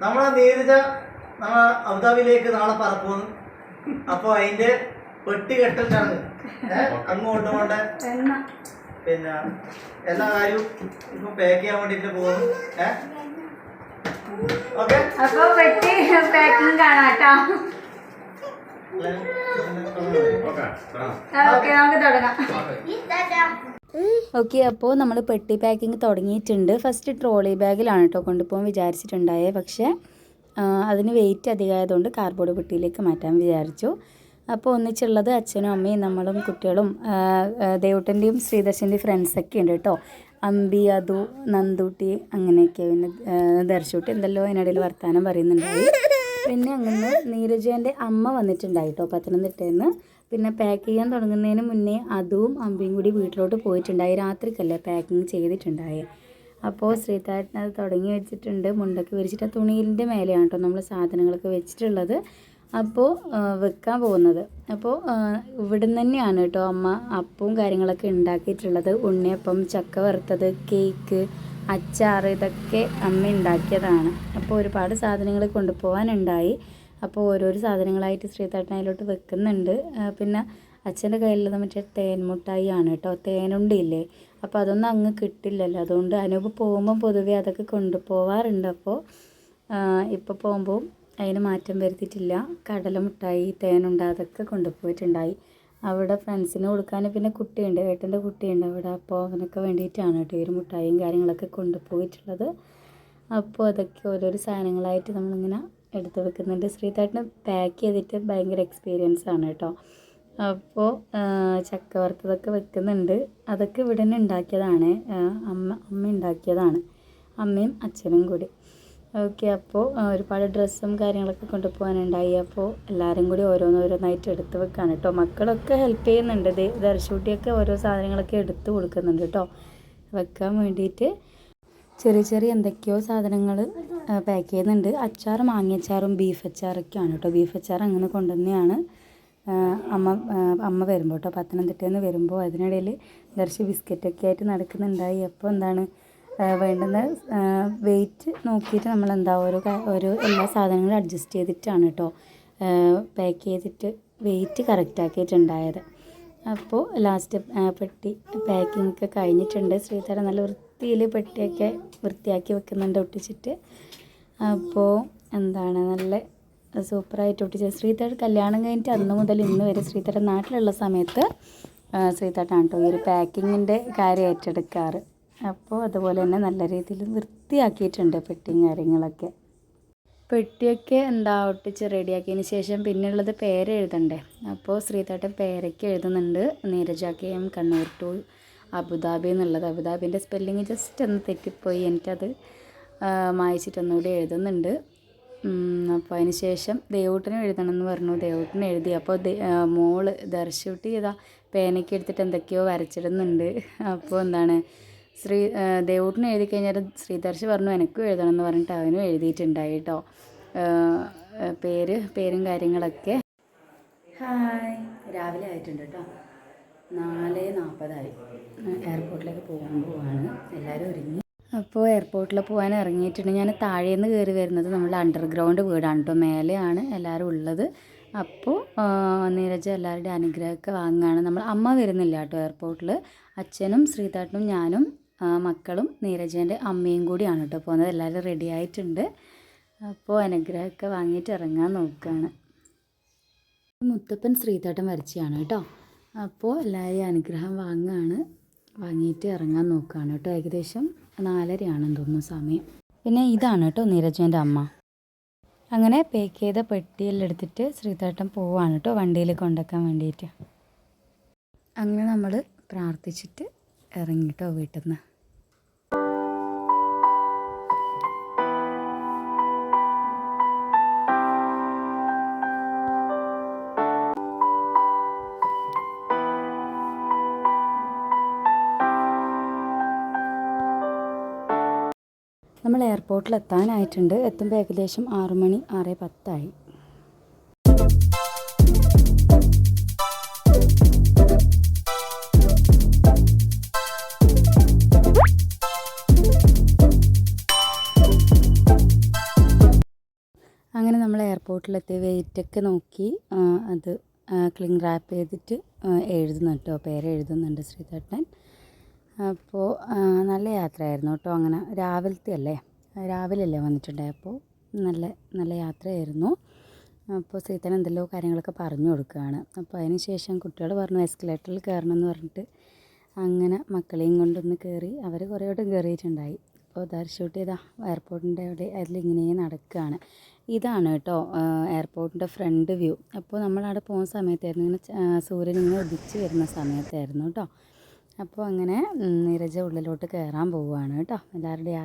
നമ്മളെ നീരജ നമ്മളെ അബുദാബിയിലേക്ക് നാളെ പറക്കുന്നു അപ്പൊ അതിന്റെ പെട്ടി കെട്ടൽ ചടങ്ങ് അങ്ങോട്ട് കൊണ്ട് പിന്നെ എല്ലാ കാര്യവും ഇപ്പൊ പാക്ക് ചെയ്യാൻ വേണ്ടിട്ട് പോകുന്നു. ഏഹ് ഓക്കെ? അപ്പൊ പെട്ടി പാക്കിങ് കാണാം കേട്ടോ. ഓക്കെ നമുക്ക് തുടങ്ങാം. ഓക്കെ അപ്പോൾ നമ്മൾ പെട്ടി പാക്കിങ് തുടങ്ങിയിട്ടുണ്ട്. ഫസ്റ്റ് ട്രോളി ബാഗിലാണ് കേട്ടോ കൊണ്ടുപോകാൻ വിചാരിച്ചിട്ടുണ്ടായേ. പക്ഷേ അതിന് വെയിറ്റ് അധികമായതുകൊണ്ട് കാർബോർഡ് പെട്ടിയിലേക്ക് മാറ്റാൻ വിചാരിച്ചു. അപ്പോൾ ഒന്നിച്ചുള്ളത് അച്ഛനും അമ്മയും നമ്മളും കുട്ടികളും ദേവട്ടന്റെയും ശ്രീദർശന്റെയും ഫ്രണ്ട്സൊക്കെ ഉണ്ട് കേട്ടോ അമ്പി അതു നന്ദൂട്ടി അങ്ങനെയൊക്കെ പിന്നെ ദർശൂട്ടി എന്തെല്ലോ അതിനിടയിൽ വർത്തമാനം പറയുന്നുണ്ടായി. പിന്നെ അങ്ങനെ നീരജേന്റെ അമ്മ വന്നിട്ടുണ്ടായി കേട്ടോ പത്തനംതിട്ടയിൽ നിന്ന്. പിന്നെ പാക്ക് ചെയ്യാൻ തുടങ്ങുന്നതിന് മുന്നേ അതും അമ്പിയും കൂടി വീട്ടിലോട്ട് പോയിട്ടുണ്ടായി. രാത്രിക്കല്ലേ പാക്കിങ് ചെയ്തിട്ടുണ്ടായി. അപ്പോൾ ശ്രീതാട്ടൻ അത് തുടങ്ങി വെച്ചിട്ടുണ്ട്. മുണ്ടൊക്കെ വിരിച്ചിട്ട് തുണിയിലിന്റെ മേലെയാണ് കേട്ടോ നമ്മൾ സാധനങ്ങളൊക്കെ വെച്ചിട്ടുള്ളത്. അപ്പോൾ വെക്കാൻ പോകുന്നത്. അപ്പോൾ ഇവിടുന്ന് തന്നെയാണ് കേട്ടോ അമ്മ അപ്പവും കാര്യങ്ങളൊക്കെ ഉണ്ടാക്കിയിട്ടുള്ളത്. ഉണ്ണിയപ്പം ചക്ക വറുത്തത് കേക്ക് അച്ചാർ ഇതൊക്കെ അമ്മ ഉണ്ടാക്കിയതാണ്. അപ്പോൾ ഒരുപാട് സാധനങ്ങൾ കൊണ്ടുപോകാനുണ്ടായി അപ്പോൾ ഓരോരോ സാധനങ്ങളായിട്ട് ശ്രീതാട്ടൻ അതിലോട്ട് വെക്കുന്നുണ്ട്. പിന്നെ അച്ഛന്റെ കയ്യിലുള്ളത് മറ്റേ തേൻ മുട്ടായി ആണ് കേട്ടോ തേനുണ്ടില്ലേ? അപ്പോൾ അതൊന്നും അങ്ങ് കിട്ടില്ലല്ലോ. അതുകൊണ്ട് അനൂപ് പോകുമ്പം പൊതുവേ അതൊക്കെ കൊണ്ടുപോവാറുണ്ട്. അപ്പോൾ ഇപ്പോൾ പോകുമ്പോൾ അതിന് മാറ്റം വരുത്തിയിട്ടില്ല. കടല മുട്ടായി തേനുണ്ട അതൊക്കെ കൊണ്ടുപോയിട്ടുണ്ടായി. അവിടെ ഫ്രണ്ട്സിന് കൊടുക്കാൻ പിന്നെ കുട്ടിയുണ്ട് ഏട്ടന്റെ കുട്ടിയുണ്ട് അവിടെ. അപ്പോൾ അവനൊക്കെ വേണ്ടിയിട്ടാണ് കേട്ടോ ഈ ഒരു മുട്ടായിയും കാര്യങ്ങളൊക്കെ കൊണ്ടുപോയിട്ടുള്ളത്. അപ്പോൾ അതൊക്കെ ഓരോരോ സാധനങ്ങളായിട്ട് നമ്മളിങ്ങനെ എടുത്ത് വെക്കുന്നുണ്ട്. ശ്രീതാട്ടിന് പാക്ക് ചെയ്തിട്ട് ഭയങ്കര എക്സ്പീരിയൻസ് ആണ് കേട്ടോ. അപ്പോൾ ചക്ക വറുത്തതൊക്കെ വെക്കുന്നുണ്ട്. അതൊക്കെ ഇവിടെ തന്നെ ഉണ്ടാക്കിയതാണ്. അമ്മ അമ്മ ഉണ്ടാക്കിയതാണ്. അമ്മയും അച്ഛനും കൂടി. ഓക്കെ അപ്പോൾ ഒരുപാട് ഡ്രസ്സും കാര്യങ്ങളൊക്കെ കൊണ്ടുപോകാനുണ്ടായി. അപ്പോൾ എല്ലാവരും കൂടി ഓരോന്നോരോന്നായിട്ട് എടുത്ത് വെക്കാണ് കേട്ടോ. മക്കളൊക്കെ ഹെൽപ്പ് ചെയ്യുന്നുണ്ട്. ദർശൂട്ടിയൊക്കെ ഓരോ സാധനങ്ങളൊക്കെ എടുത്ത് കൊടുക്കുന്നുണ്ട് കേട്ടോ. വെക്കാൻ വേണ്ടിയിട്ട്. ചെറിയ ചെറിയ എന്തൊക്കെയോ സാധനങ്ങൾ പാക്ക് ചെയ്യുന്നുണ്ട്. അച്ചാർ മാങ്ങയച്ചാറും ബീഫ് അച്ചാറൊക്കെയാണ് കേട്ടോ ബീഫ് അച്ചാർ അങ്ങനെ കൊണ്ടുവന്നെയാണ് അമ്മ അമ്മ വരുമ്പോൾ കേട്ടോ പത്തനംതിട്ടയിൽ നിന്ന് വരുമ്പോൾ അതിനിടയിൽ ദർശി ബിസ്ക്കറ്റൊക്കെ ആയിട്ട് നടക്കുന്നുണ്ടായി. അപ്പോൾ എന്താണ് വേണ്ടുന്ന വെയിറ്റ് നോക്കിയിട്ട് നമ്മൾ എന്താ ഓരോ ഓരോ എല്ലാ സാധനങ്ങളും അഡ്ജസ്റ്റ് ചെയ്തിട്ടാണ് കേട്ടോ പാക്ക് ചെയ്തിട്ട് വെയിറ്റ് കറക്റ്റാക്കിയിട്ടുണ്ടായത് അപ്പോൾ ലാസ്റ്റ് പെട്ടി പാക്കിംഗ് ഒക്കെ കഴിഞ്ഞിട്ടുണ്ട്. ശ്രീധരൻ നല്ല വൃത്തിയിൽ പെട്ടിയൊക്കെ വൃത്തിയാക്കി വെക്കുന്നുണ്ട് ഒട്ടിച്ചിട്ട്. അപ്പോൾ എന്താണ് നല്ല സൂപ്പറായിട്ട് ഒട്ടിച്ചത്. ശ്രീതയുടെ കല്യാണം കഴിഞ്ഞിട്ട് അന്ന് മുതൽ ഇന്ന് വരെ ശ്രീതയുടെ നാട്ടിലുള്ള സമയത്ത് ശ്രീതട്ടാണ് കേട്ടോ. ഈ ഒരു പാക്കിങ്ങിന്റെ കാര്യം ഏറ്റെടുക്കാറ്. അപ്പോൾ അതുപോലെ തന്നെ നല്ല രീതിയിൽ വൃത്തിയാക്കിയിട്ടുണ്ട് പെട്ടിയും കാര്യങ്ങളൊക്കെ. പെട്ടിയൊക്കെ എന്താ ഒട്ടിച്ച് റെഡിയാക്കിയതിന് ശേഷം പിന്നെയുള്ളത് പേര് എഴുതണ്ടേ അപ്പോൾ ശ്രീതാട്ടൻ പേരൊക്കെ എഴുതുന്നുണ്ട്. നീരജാക്കിയും കണ്ണൂർ ടു അബുദാബി എന്നുള്ളത്. അബുദാബിന്റെ സ്പെല്ലിങ് ജസ്റ്റ് ഒന്ന് തെറ്റിപ്പോയി. എനിക്കത് മായച്ചിട്ടൊന്നുകൂടി എഴുതുന്നുണ്ട്. അപ്പോൾ അതിന് ശേഷം ദേവൂട്ടനും എഴുതണം എന്ന് പറഞ്ഞു. ദേവൂട്ടൻ എഴുതി. അപ്പോൾ മോൾ ദർശൂട്ടി ഇതാ പേനയ്ക്ക് എടുത്തിട്ട് എന്തൊക്കെയോ വരച്ചിടുന്നുണ്ട്. അപ്പോൾ എന്താണ് ശ്രീ ദേവൂട്ടൻ എഴുതി കഴിഞ്ഞാൽ ശ്രീദർശ് പറഞ്ഞു എനിക്കും എഴുതണം എന്ന് പറഞ്ഞിട്ട് അവനും എഴുതിയിട്ടുണ്ടായി കേട്ടോ. പേര് പേരും കാര്യങ്ങളൊക്കെ. ഹായ്. രാവിലെ ആയിട്ടുണ്ട് കേട്ടോ. നാല് നാൽപ്പതായി എയർപോർട്ടിലേക്ക് പോകാൻ പോവാണ്. എല്ലാവരും ഒരുങ്ങി. അപ്പോൾ എയർപോർട്ടിൽ പോകാൻ ഇറങ്ങിയിട്ടുണ്ട്. ഞാൻ താഴേന്ന് കയറി വരുന്നത് നമ്മുടെ അണ്ടർഗ്രൗണ്ട് വീടാണ് കേട്ടോ. മേലെയാണ് എല്ലാവരും ഉള്ളത്. അപ്പോൾ നീരജ് എല്ലാവരുടെയും അനുഗ്രഹമൊക്കെ വാങ്ങുകയാണ്. നമ്മൾ അമ്മ വരുന്നില്ല കേട്ടോ എയർപോർട്ടിൽ. അച്ഛനും ശ്രീതാട്ടനും ഞാനും മക്കളും നീരജേന്റെ അമ്മയും കൂടിയാണ് കേട്ടോ പോകുന്നത്. എല്ലാവരും റെഡി ആയിട്ടുണ്ട്. അപ്പോൾ അനുഗ്രഹമൊക്കെ വാങ്ങിയിട്ട് ഇറങ്ങാൻ നോക്കുകയാണ്. മുത്തപ്പൻ ശ്രീതാട്ടൻ വരച്ചതാണ് കേട്ടോ. അപ്പോൾ എല്ലാവരെയും അനുഗ്രഹം വാങ്ങുകയാണ് വാങ്ങിയിട്ട് ഇറങ്ങാൻ നോക്കുകയാണ് കേട്ടോ. ഏകദേശം നാലരയാണെന്ന് തോന്നുന്നു സമയം. പിന്നെ ഇതാണ് കേട്ടോ നീരജന്റെ അമ്മ. അങ്ങനെ പേക്ക് ചെയ്ത പെട്ടിയെല്ലാം എടുത്തിട്ട് ശ്രീതേട്ടൻ പോവാണ് കേട്ടോ വണ്ടിയിൽ കൊണ്ടുവയ്ക്കാൻ വേണ്ടിയിട്ട്. അങ്ങനെ നമ്മൾ പ്രാർത്ഥിച്ചിട്ട് ഇറങ്ങി കേട്ടോ വീട്ടിൽ നിന്ന് നമ്മൾ എയർപോർട്ടിൽ എത്താനായിട്ടുണ്ട്. എത്തുമ്പോൾ ഏകദേശം ആറു മണി ആറ് പത്തായി. അങ്ങനെ നമ്മൾ എയർപോർട്ടിലെത്തി വെയിറ്റൊക്കെ നോക്കി. അത് ക്ലിങ് റാപ്പ് ചെയ്തിട്ട് എഴുതുന്നുണ്ട്. കേട്ടോ പേര് എഴുതുന്നുണ്ട് ശ്രീധട്ടൻ അപ്പോൾ നല്ല യാത്രയായിരുന്നു കേട്ടോ അങ്ങനെ. രാവിലത്തെ അല്ലേ രാവിലെ അല്ലേ വന്നിട്ടുണ്ടായത് അപ്പോൾ നല്ല നല്ല യാത്രയായിരുന്നു. അപ്പോൾ സീതൻ എന്തെല്ലോ കാര്യങ്ങളൊക്കെ പറഞ്ഞു കൊടുക്കുകയാണ്. അപ്പോൾ അതിന് ശേഷം കുട്ടികൾ പറഞ്ഞു എസ്കലേറ്ററിൽ കയറണം എന്ന് പറഞ്ഞിട്ട് അങ്ങനെ മക്കളെയും കൊണ്ടൊന്ന് കയറി അവർ കുറേ വട്ടം കയറിയിട്ടുണ്ടായി. അപ്പോൾ ദർശൂട്ടി ഇതാ എയർപോർട്ടിന്റെ അവിടെ അതിലിങ്ങനെ നടക്കുകയാണ്. ഇതാണ് കേട്ടോ എയർപോർട്ടിന്റെ ഫ്രണ്ട് വ്യൂ. അപ്പോൾ നമ്മളവിടെ പോകുന്ന സമയത്തായിരുന്നു. ഇങ്ങനെ സൂര്യൻ ഇങ്ങനെ ഉദിച്ച് വരുന്ന സമയത്തായിരുന്നു കേട്ടോ. അപ്പോൾ അങ്ങനെ നിരജ ഉള്ളിലോട്ട് കയറാൻ പോവുകയാണ് കേട്ടോ. എല്ലാവരുടെയും